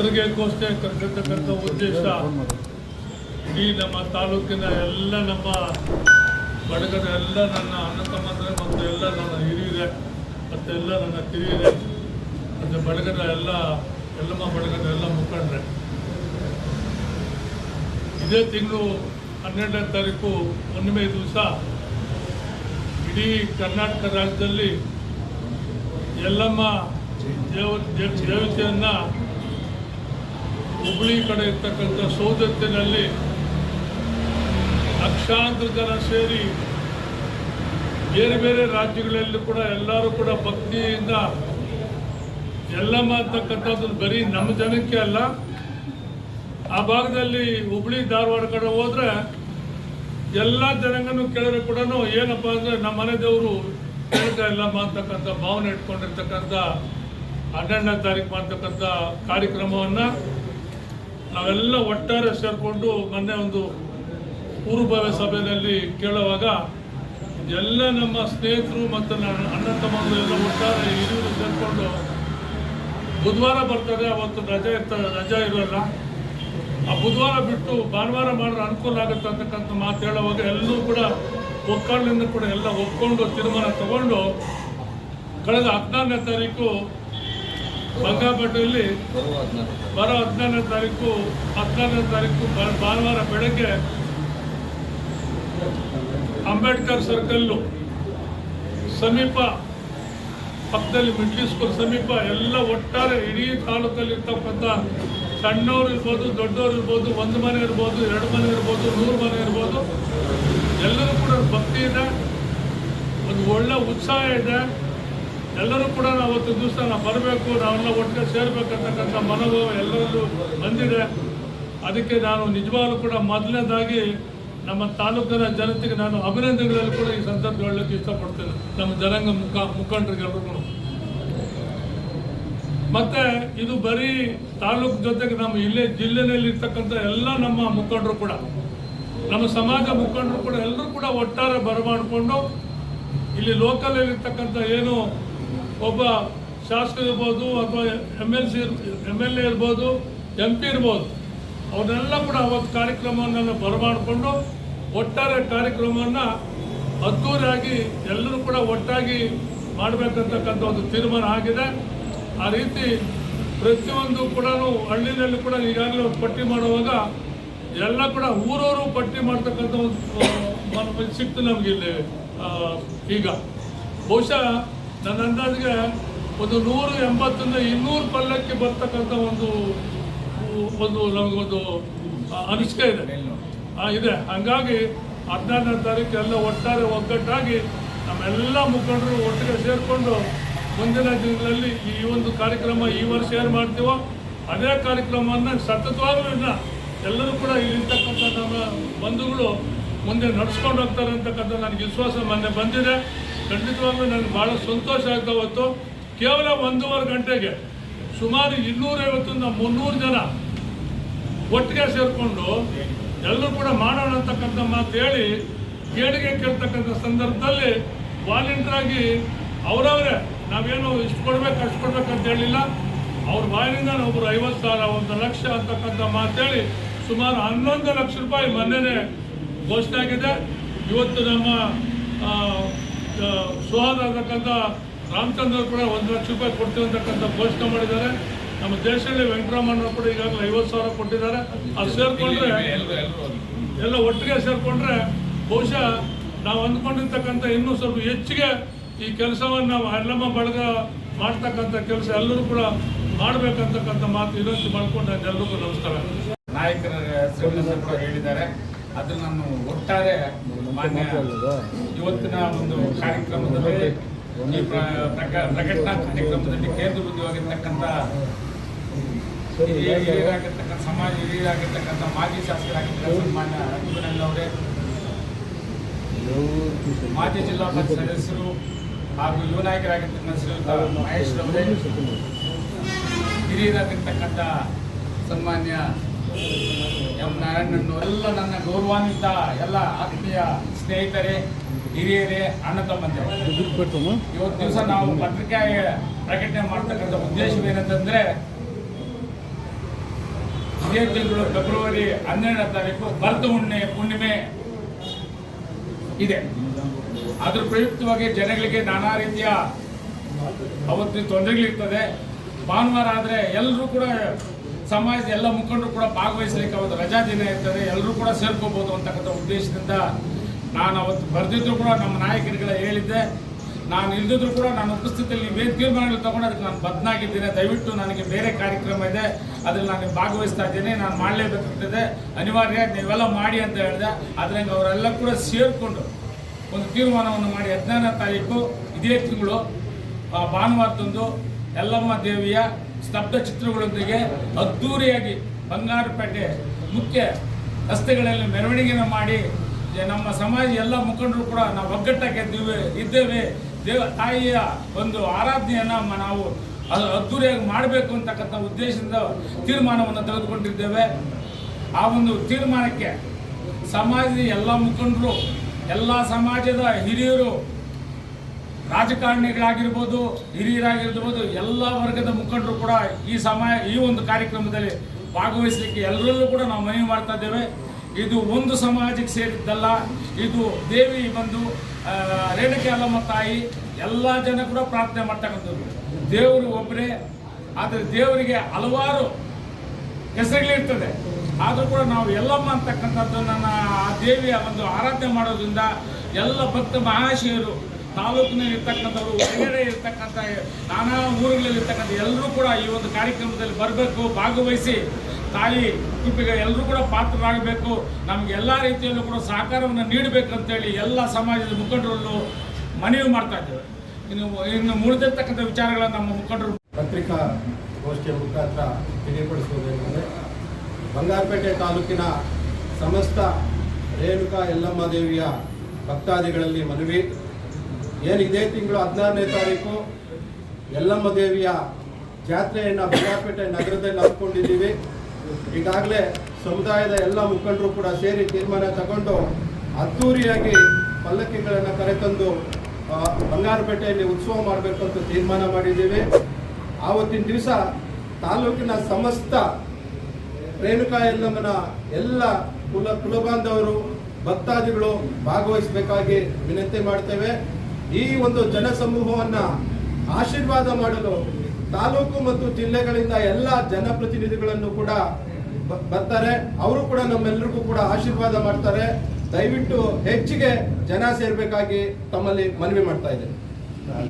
ಕೊಡುಗೆಗೋಸ್ಕರ ಕರೆದಿರ್ತಕ್ಕಂಥ ಉದ್ದೇಶ ಇಡೀ ನಮ್ಮ ತಾಲೂಕಿನ ಎಲ್ಲ ನಮ್ಮ ಬಡಗದ ಎಲ್ಲ ನನ್ನ ಅಣ್ಣ ತಮ್ಮಂದ್ರೆ ಮತ್ತು ಎಲ್ಲ ನನ್ನ ಹಿರಿಯರೆ ಮತ್ತು ಎಲ್ಲ ನನ್ನ ಕಿರಿಯರೆ ಮತ್ತು ಬಡಗದ ಎಲ್ಲ ಎಲ್ಲಮ್ಮ ಬಡಗದ ಎಲ್ಲ ಮುಖಂಡ್ರೆ. ಇದೇ ತಿಂಗಳು ಹನ್ನೆರಡನೇ ತಾರೀಕು, ಹುಣ್ಣಿಮೆ ದಿವಸ ಇಡೀ ಕರ್ನಾಟಕ ರಾಜ್ಯದಲ್ಲಿ ಎಲ್ಲಮ್ಮ ದೇವ- ದೇವತೆಯನ್ನು ಹುಬ್ಳಿ ಕಡೆ ಇರ್ತಕ್ಕಂಥ ಸೋದತ್ತಿನಲ್ಲಿ ಲಕ್ಷಾಂತರ ಜನ ಸೇರಿ ಬೇರೆ ಬೇರೆ ರಾಜ್ಯಗಳಲ್ಲಿ ಕೂಡ ಎಲ್ಲರೂ ಕೂಡ ಭಕ್ತಿಯಿಂದ ಎಲ್ಲಮ್ಮ ಮಾಡ್ತಕ್ಕಂಥದ್ದು ಬರೀ ನಮ್ಮ ಜನಕ್ಕೆ ಅಲ್ಲ, ಆ ಭಾಗದಲ್ಲಿ ಹುಬ್ಳಿ, ಧಾರವಾಡ ಕಡೆ ಹೋದ್ರೆ ಎಲ್ಲ ಜನಾಂಗನೂ ಕೇಳಿದ್ರೆ ಕೂಡ ಏನಪ್ಪ ಅಂದ್ರೆ ನಮ್ಮ ಮನೆ ದೇವರು ಕೇಳ್ತಾ ಇಲ್ಲಮ್ಮ ಅಂತಕ್ಕಂಥ ಭಾವನೆ ಇಟ್ಕೊಂಡಿರ್ತಕ್ಕಂಥ ಹನ್ನೆರಡನೇ ತಾರೀಕು ಮಾಡ್ತಕ್ಕಂಥ ಕಾರ್ಯಕ್ರಮವನ್ನು ನಾವೆಲ್ಲ ಒಟ್ಟಾರೆ ಸೇರಿಕೊಂಡು ಮೊನ್ನೆ ಒಂದು ಪೂರ್ವಭಾವಿ ಸಭೆಯಲ್ಲಿ ಕೇಳುವಾಗ ಎಲ್ಲ ನಮ್ಮ ಸ್ನೇಹಿತರು ಮತ್ತು ನನ್ನ ಅಣ್ಣ ತಮ್ಮಂದರು ಎಲ್ಲ ಒಟ್ಟಾರೆ ಹಿರಿಯರು ಸೇರಿಕೊಂಡು ಬುಧವಾರ ಬರ್ತಾರೆ ಅವತ್ತು ರಜೆ ಇರ್ತ, ರಜೆ ಇರೋಲ್ಲ. ಆ ಬುಧವಾರ ಬಿಟ್ಟು ಭಾನುವಾರ ಮಾಡಿದ್ರೆ ಅನುಕೂಲ ಆಗುತ್ತೆ ಅಂತಕ್ಕಂಥ ಮಾತು ಹೇಳುವಾಗ ಎಲ್ಲರೂ ಕೂಡ ಒಕ್ಕಲಿಂದ ಕೂಡ ಎಲ್ಲ ಒಪ್ಕೊಂಡು ತೀರ್ಮಾನ ತಗೊಂಡು, ಕಳೆದ ಹದಿನಾರನೇ ತಾರೀಕು ಬಂಗಾಪೇಟೆಯಲ್ಲಿ ಬರೋ ಹದಿನಾರನೇ ತಾರೀಕು ಹದಿನಾರನೇ ತಾರೀಕು ಭಾನುವಾರ ಬೆಳಗ್ಗೆ ಅಂಬೇಡ್ಕರ್ ಸರ್ಕಲ್ಲು ಸಮೀಪ, ಪಕ್ಕದಲ್ಲಿ ಮಿಡ್ಲ್ ಸ್ಕೂಲ್ ಸಮೀಪ ಎಲ್ಲ ಒಟ್ಟಾರೆ ಇಡೀ ತಾಲೂಕಲ್ಲಿ ಇರ್ತಕ್ಕಂಥ ಸಣ್ಣವ್ರು ಇರ್ಬೋದು, ದೊಡ್ಡವ್ರು ಇರ್ಬೋದು, ಒಂದು ಮನೆ ಇರ್ಬೋದು, ಎರಡು ಮನೆ ಇರ್ಬೋದು, ನೂರು ಮನೆ ಇರ್ಬೋದು, ಎಲ್ಲರೂ ಕೂಡ ಭಕ್ತಿ ಇದೆ ಒಂದು ಒಳ್ಳೆ ಉತ್ಸಾಹ ಇದೆ. ಎಲ್ಲರೂ ಕೂಡ ನಾವು ಅವತ್ತು ದಿವಸ ನಾವು ಬರಬೇಕು, ನಾವೆಲ್ಲ ಒಟ್ಟಿಗೆ ಸೇರ್ಬೇಕಂತಕ್ಕಂಥ ಮನೋಭಾವ ಎಲ್ಲರಲ್ಲೂ ಬಂದಿದೆ. ಅದಕ್ಕೆ ನಾನು ನಿಜವಾಗ್ಲೂ ಕೂಡ ಮೊದಲನೇದಾಗಿ ನಮ್ಮ ತಾಲೂಕಿನ ಜನತೆಗೆ ನಾನು ಅಭಿನಂದನೆಗಳಲ್ಲಿ ಕೂಡ ಈ ಸಂದರ್ಭ ಹೇಳಲಿಕ್ಕೆ ಇಷ್ಟಪಡ್ತೇನೆ. ನಮ್ಮ ಜನಾಂಗ ಮುಖ ಮುಖಂಡರಿಗೆಲ್ಲರೂ ಮತ್ತೆ ಇದು ಬರೀ ತಾಲೂಕು ಜೊತೆಗೆ ನಮ್ಮ ಇಲ್ಲೇ ಜಿಲ್ಲೆನಲ್ಲಿ ಇರ್ತಕ್ಕಂಥ ಎಲ್ಲ ನಮ್ಮ ಮುಖಂಡರು ಕೂಡ, ನಮ್ಮ ಸಮಾಜ ಮುಖಂಡರು ಕೂಡ ಎಲ್ಲರೂ ಕೂಡ ಒಟ್ಟಾರೆ ಬರಮಾಡಿಕೊಂಡು ಇಲ್ಲಿ ಲೋಕಲ್ ಇರ್ತಕ್ಕಂಥ ಏನು ಒಬ್ಬ ಶಾಸಕ ಇರ್ಬೋದು ಅಥವಾ M L C M L A ಇರ್ಬೋದು ಎಂ ಪಿ ಇರ್ಬೋದು ಅವನ್ನೆಲ್ಲ ಕೂಡ ಅವತ್ತು ಕಾರ್ಯಕ್ರಮವನ್ನು ಬರಮಾಡಿಕೊಂಡು ಒಟ್ಟಾರೆ ಕಾರ್ಯಕ್ರಮವನ್ನು ಅದ್ದೂರಿಯಾಗಿ ಎಲ್ಲರೂ ಕೂಡ ಒಟ್ಟಾಗಿ ಮಾಡಬೇಕಂತಕ್ಕಂಥ ಒಂದು ತೀರ್ಮಾನ ಆಗಿದೆ. ಆ ರೀತಿ ಪ್ರತಿಯೊಂದು ಕೂಡ ಹಳ್ಳಿನಲ್ಲಿ ಕೂಡ ಈಗಾಗಲೇ ಪಟ್ಟಿ ಮಾಡುವಾಗ ಎಲ್ಲ ಕೂಡ ಊರವರು ಪಟ್ಟಿ ಮಾಡ್ತಕ್ಕಂಥ ಒಂದು ಸಿಕ್ತು ನಮಗಿಲ್ಲಿ ಈಗ. ಬಹುಶಃ ನನ್ನ ಅಂದಾಜಿಗೆ ಒಂದು ನೂರು ಎಂಬತ್ತರಿಂದ ಇನ್ನೂರು ಪಲ್ಲಕ್ಕೆ ಬರ್ತಕ್ಕಂಥ ಒಂದು ಒಂದು ನಮಗೊಂದು ಅನಿಸಿಕೆ ಇದೆ. ಇದೆ. ಹಂಗಾಗಿ ಹದಿನಾರನೇ ತಾರೀಕು ಎಲ್ಲ ಒಟ್ಟಾರೆ ಒಗ್ಗಟ್ಟಾಗಿ ನಮ್ಮೆಲ್ಲ ಮುಖಂಡರು ಒಟ್ಟಿಗೆ ಸೇರಿಕೊಂಡು ಮುಂದಿನ ದಿನಗಳಲ್ಲಿ ಈ ಒಂದು ಕಾರ್ಯಕ್ರಮ ಈ ವರ್ಷ ಏನು ಮಾಡ್ತೀವೋ ಅದೇ ಕಾರ್ಯಕ್ರಮವನ್ನು ಸತತವಾಗೂ ಇಲ್ಲ. ಎಲ್ಲರೂ ಕೂಡ ಇಲ್ಲಿರ್ತಕ್ಕಂಥ ನಮ್ಮ ಬಂಧುಗಳು ಮುಂದೆ ನಡೆಸ್ಕೊಂಡು ಹೋಗ್ತಾರೆ ಅಂತಕ್ಕಂಥ ನನಗೆ ವಿಶ್ವಾಸ ಮೊನ್ನೆ ಬಂದಿದೆ. ಖಂಡಿತವಾಗ್ಲೂ ನನಗೆ ಭಾಳ ಸಂತೋಷ ಆಗ್ತಾ ಹೊತ್ತು ಕೇವಲ ಒಂದೂವರೆ ಗಂಟೆಗೆ ಸುಮಾರು ಇನ್ನೂರೈವತ್ತರಿಂದ ಮುನ್ನೂರು ಜನ ಒಟ್ಟಿಗೆ ಸೇರಿಕೊಂಡು ಎಲ್ಲರೂ ಕೂಡ ಮಾಡೋಣ ಅಂತಕ್ಕಂಥ ಮಾತು ಹೇಳಿ ಕೇಳಿಗೆ ಕೇಳ್ತಕ್ಕಂಥ ಸಂದರ್ಭದಲ್ಲಿ ವಾಲಂಟಿಯರ್ ಆಗಿ ಅವರವರೇ, ನಾವೇನು ಇಷ್ಟು ಕೊಡ್ಬೇಕು, ಅಷ್ಟು ಕೊಡ್ಬೇಕು ಅಂತ ಹೇಳಿಲ್ಲ. ಅವ್ರ ಬಾಯಿನಿಂದ ಒಬ್ಬರು ಐವತ್ತು ಸಾವಿರ, ಒಂದು ಲಕ್ಷ ಅಂತಕ್ಕಂಥ ಮಾತು ಹೇಳಿ ಸುಮಾರು ಹನ್ನೊಂದು ಲಕ್ಷ ರೂಪಾಯಿ ಮೊನ್ನೆನೇ ಘೋಷಣೆ ಆಗಿದೆ. ಇವತ್ತು ನಮ್ಮ ಆ, ಆಗತಕ್ಕಂಥ ರಾಮಚಂದ್ರ ಕೂಡ ಒಂದು ಲಕ್ಷ ರೂಪಾಯಿ ಕೊಡ್ತೀವಿ ಅಂತಕ್ಕಂಥ ಘೋಷಣೆ ಮಾಡಿದ್ದಾರೆ. ನಮ್ಮ ದೇಶದಲ್ಲಿ ವೆಂಕಟರಾಮಣ್ಣ ಕೂಡ ಈಗಾಗಲೇ ಐವತ್ತು ಸಾವಿರ ಕೊಟ್ಟಿದ್ದಾರೆ. ಅದು ಸೇರಿಕೊಂಡ್ರೆ ಎಲ್ಲ ಒಟ್ಟಿಗೆ ಸೇರಿಕೊಂಡ್ರೆ ಬಹುಶಃ ನಾವು ಅಂದ್ಕೊಂಡಿರ್ತಕ್ಕಂಥ ಇನ್ನೂ ಸ್ವಲ್ಪ ಹೆಚ್ಚಿಗೆ ಈ ಕೆಲಸವನ್ನು ನಾವು ಎಲ್ಲಮ್ಮ ಬಳಗ ಮಾಡ್ತಕ್ಕಂಥ ಕೆಲಸ ಎಲ್ಲರೂ ಕೂಡ ಮಾಡಬೇಕಂತಕ್ಕಂಥ ಮಾತು ಇನ್ನೊಂದು ಮಾಡ್ಕೊಂಡು ಎಲ್ಲರಿಗೂ ನಮಸ್ಕಾರ. ನಾಯಕರ ಹೇಳಿದ್ದಾರೆ. ಅದು ನಾನು ಒಟ್ಟಾರೆ ಮಾನ್ಯ ಇವತ್ತಿನ ಒಂದು ಕಾರ್ಯಕ್ರಮದಲ್ಲಿ ಈ ಪ್ರ- ಪ್ರಕ- ಪ್ರಕಟಣಾ ಕಾರ್ಯಕ್ರಮದಲ್ಲಿ ಕೇಂದ್ರ ಉದ್ಯೋಗಿರ್ತಕ್ಕಂಥ ಹಿರಿಯರಾಗಿರ್ತಕ್ಕಂಥ ಸಮಾಜ ಹಿರಿಯರಾಗಿರ್ತಕ್ಕಂಥ ಮಾಜಿ ಶಾಸಕರಾಗಿರ್ತಕ್ಕಂಥ ಸನ್ಮಾನ್ಯ ಅವರೇ ಮಾಜಿ ಜಿಲ್ಲಾ ಪಂಚಾಯತ್ ಸದಸ್ಯರು ಹಾಗೂ ಯುವ ನಾಯಕರಾಗಿರ್ತಕ್ಕಂಥ ಶ್ರೀಯುತ ಮಹೇಶ್ ಅವರೇ ಹಿರಿಯರಾಗಿರ್ತಕ್ಕಂಥ ಸನ್ಮಾನ್ಯ ಎಂ ನಾರಾಯಣನ್ನು ಎಲ್ಲ ನನ್ನ ಗೌರವಾನ್ವಿತ ಎಲ್ಲ ಆತ್ಮೀಯ ಸ್ನೇಹಿತರೇ, ಹಿರಿಯರೇ, ಅಣ್ಣ ತಮ್ಮಂದಿರೇ. ಇವತ್ತು ದಿವಸ ನಾವು ಪತ್ರಿಕೆ ಪ್ರಕಟಣೆ ಮಾಡ್ತಕ್ಕಂಥ ಉದ್ದೇಶವೇನಂತಂದ್ರೆ ಇದೇ ತಿಂಗಳು ಫೆಬ್ರವರಿ ಹನ್ನೆರಡನೇ ತಾರೀಕು ಭರತ ಹುಣ್ಣೆ ಹುಣ್ಣಿಮೆ ಇದೆ. ಅದ್ರ ಪ್ರಯುಕ್ತವಾಗಿ ಜನಗಳಿಗೆ ನಾನಾ ರೀತಿಯ ಅವತ್ತಿನ ತೊಂದರೆಗಳಿರ್ತದೆ. ಭಾನುವಾರ ಆದರೆ ಎಲ್ಲರೂ ಕೂಡ ಸಮಾಜದ ಎಲ್ಲ ಮುಖಂಡರು ಕೂಡ ಭಾಗವಹಿಸಲಿಕ್ಕೆ ಅವತ್ತು ರಜಾ ದಿನ ಇರ್ತದೆ. ಎಲ್ಲರೂ ಕೂಡ ಸೇರ್ಕೋಬಹುದು ಅಂತಕ್ಕಂಥ ಉದ್ದೇಶದಿಂದ ನಾನು ಅವತ್ತು ಬರೆದಿದ್ರು ಕೂಡ ನಮ್ಮ ನಾಯಕರುಗಳ ಹೇಳಿದ್ದೆ. ನಾನು ಇಲ್ದಿದ್ರು ಕೂಡ ನನ್ನ ಉಪಸ್ಥಿತಿಯಲ್ಲಿ ಏನು ತೀರ್ಮಾನಗಳು ತಗೊಂಡು ಅದಕ್ಕೆ ನಾನು ಬದ್ನಾಗಿದ್ದೇನೆ. ದಯವಿಟ್ಟು ನನಗೆ ಬೇರೆ ಕಾರ್ಯಕ್ರಮ ಇದೆ. ಅದ್ರಲ್ಲಿ ನಾನು ಭಾಗವಹಿಸ್ತಾ ಇದ್ದೇನೆ. ನಾನು ಮಾಡಲೇಬೇಕಾಗ್ತದೆ. ಅನಿವಾರ್ಯ ನೀವೆಲ್ಲ ಮಾಡಿ ಅಂತ ಹೇಳಿದೆ. ಅದ್ರಂಗೆ ಅವರೆಲ್ಲ ಕೂಡ ಸೇರಿಕೊಂಡು ಒಂದು ತೀರ್ಮಾನವನ್ನು ಮಾಡಿ ಹದಿನಾರನೇ ತಾರೀಕು, ಇದೇ ತಿಂಗಳು ಭಾನುವಾರದಂದು ಯಲ್ಲಮ್ಮ ದೇವಿಯ ಸ್ತಬ್ಧ ಚಿತ್ರಗಳೊಂದಿಗೆ ಅದ್ದೂರಿಯಾಗಿ ಬಂಗಾರಪೇಟೆ ಮುಖ್ಯ ರಸ್ತೆಗಳಲ್ಲಿ ಮೆರವಣಿಗೆನ ಮಾಡಿ ನಮ್ಮ ಸಮಾಜ ಎಲ್ಲ ಮುಖಂಡರು ಕೂಡ ನಾವು ಒಗ್ಗಟ್ಟಾಗಿ ಇದ್ದೀವಿ ದೇವ ತಾಯಿಯ ಒಂದು ಆರಾಧನೆಯನ್ನು ನಾವು ಅದು ಅದ್ದೂರಿಯಾಗಿ ಮಾಡಬೇಕು ಅಂತಕ್ಕಂಥ ಉದ್ದೇಶದಿಂದ ತೀರ್ಮಾನವನ್ನು ತೆಗೆದುಕೊಂಡಿದ್ದೇವೆ. ಆ ಒಂದು ತೀರ್ಮಾನಕ್ಕೆ ಸಮಾಜದ ಎಲ್ಲ ಮುಖಂಡರು, ಎಲ್ಲ ಸಮಾಜದ ಹಿರಿಯರು ರಾಜಕಾರಣಿಗಳಾಗಿರ್ಬೋದು, ಹಿರಿಯರಾಗಿರ್ಬೋದು, ಎಲ್ಲ ವರ್ಗದ ಮುಖಂಡರು ಕೂಡ ಈ ಸಮಯ, ಈ ಒಂದು ಕಾರ್ಯಕ್ರಮದಲ್ಲಿ ಭಾಗವಹಿಸಲಿಕ್ಕೆ ಎಲ್ಲರಲ್ಲೂ ಕೂಡ ನಾವು ಮನವಿ ಮಾಡ್ತಾ ಇದ್ದೇವೆ. ಇದು ಒಂದು ಸಮಾಜಕ್ಕೆ ಸೇರಿದ್ದಲ್ಲ, ಇದು ದೇವಿ ಬಂದು ರೇಣುಕೆ ಅಲ್ಲಮ್ಮ ತಾಯಿ, ಎಲ್ಲ ಜನ ಕೂಡ ಪ್ರಾರ್ಥನೆ ಮಾಡ್ತಕ್ಕಂಥದ್ದು ದೇವರು ಒಬ್ಬರೇ, ಆದರೆ ದೇವರಿಗೆ ಹಲವಾರು ಹೆಸರುಗಳಿರ್ತದೆ. ಆದರೂ ಕೂಡ ನಾವು ಎಲ್ಲಮ್ಮ ಅಂತಕ್ಕಂಥದ್ದು ನನ್ನ ಆ ದೇವಿಯ ಒಂದು ಆರಾಧನೆ ಮಾಡೋದ್ರಿಂದ ಎಲ್ಲ ಭಕ್ತ ಮಹಾಶಯರು ತಾಲೂಕಿನಲ್ಲಿ ಇರ್ತಕ್ಕಂಥವ್ರು, ಹೊರಗಡೆ ಇರ್ತಕ್ಕಂಥ ನಾನಾ ಊರುಗಳಲ್ಲಿ ಇರ್ತಕ್ಕಂಥ ಎಲ್ಲರೂ ಕೂಡ ಈ ಒಂದು ಕಾರ್ಯಕ್ರಮದಲ್ಲಿ ಬರಬೇಕು, ಭಾಗವಹಿಸಿ ತಾಯಿ ಕೃಪೆಗೆ ಎಲ್ಲರೂ ಕೂಡ ಪಾತ್ರರಾಗಬೇಕು. ನಮ್ಗೆ ಎಲ್ಲ ರೀತಿಯಲ್ಲೂ ಕೂಡ ಸಹಕಾರವನ್ನು ನೀಡಬೇಕು ಅಂತೇಳಿ ಎಲ್ಲ ಸಮಾಜದ ಮುಖಂಡರಲ್ಲೂ ಮನವಿ ಮಾಡ್ತಾ ಇದ್ದೇವೆ. ಇನ್ನು ಇನ್ನು ಮುಳಿದಿರ್ತಕ್ಕಂಥ ವಿಚಾರಗಳನ್ನು ನಮ್ಮ ಮುಖಂಡರು ಪತ್ರಿಕಾ ಗೋಷ್ಠಿಯ ಮುಖಾಂತರ ತಿಳಿಯಪಡಿಸುವುದೇನೆಂದರೆ, ಬಂಗಾರಪೇಟೆ ತಾಲೂಕಿನ ಸಮಸ್ತ ರೇಣುಕಾ ಯಲ್ಲಮ್ಮ ದೇವಿಯ ಭಕ್ತಾದಿಗಳಲ್ಲಿ ಮನವಿ ಏನು ಇದೇ ತಿಂಗಳು ಹದಿನಾರನೇ ತಾರೀಕು ಯಲ್ಲಮ್ಮ ದೇವಿಯ ಜಾತ್ರೆಯನ್ನು ಬಿಜಾಪೇಟೆ ನಗರದಲ್ಲಿ ಹಮ್ಮಿಕೊಂಡಿದ್ದೀವಿ. ಈಗಾಗಲೇ ಸಮುದಾಯದ ಎಲ್ಲ ಮುಖಂಡರು ಕೂಡ ಸೇರಿ ತೀರ್ಮಾನ ತಗೊಂಡು ಅದ್ದೂರಿಯಾಗಿ ಪಲ್ಲಕ್ಕಿಗಳನ್ನು ಕರೆತಂದು ಬಂಗಾರಪೇಟೆಯಲ್ಲಿ ಉತ್ಸವ ಮಾಡಬೇಕು ಅಂತ ತೀರ್ಮಾನ ಮಾಡಿದ್ದೀವಿ. ಆವತ್ತಿನ ದಿವಸ ತಾಲೂಕಿನ ಸಮಸ್ತ ರೇಣುಕಾ ಯಲ್ಲಮ್ಮನ ಎಲ್ಲ ಕುಲ ಕುಲಬಾಂಧವರು, ಭಕ್ತಾದಿಗಳು ಭಾಗವಹಿಸಬೇಕಾಗಿ ವಿನಂತಿ ಮಾಡ್ತೇವೆ. ಈ ಒಂದು ಜನಸಮೂಹವನ್ನ ಆಶೀರ್ವಾದ ಮಾಡಲು ತಾಲೂಕು ಮತ್ತು ಜಿಲ್ಲೆಗಳಿಂದ ಎಲ್ಲ ಜನಪ್ರತಿನಿಧಿಗಳನ್ನು ಕೂಡ ಬರ್ತಾರೆ. ಅವರು ಕೂಡ ನಮ್ಮೆಲ್ಲರಿಗೂ ಕೂಡ ಆಶೀರ್ವಾದ ಮಾಡ್ತಾರೆ. ದಯವಿಟ್ಟು ಹೆಚ್ಚಿಗೆ ಜನ ಸೇರ್ಬೇಕಾಗಿ ತಮ್ಮಲ್ಲಿ ಮನವಿ ಮಾಡ್ತಾ ಇದ್ದೇನೆ.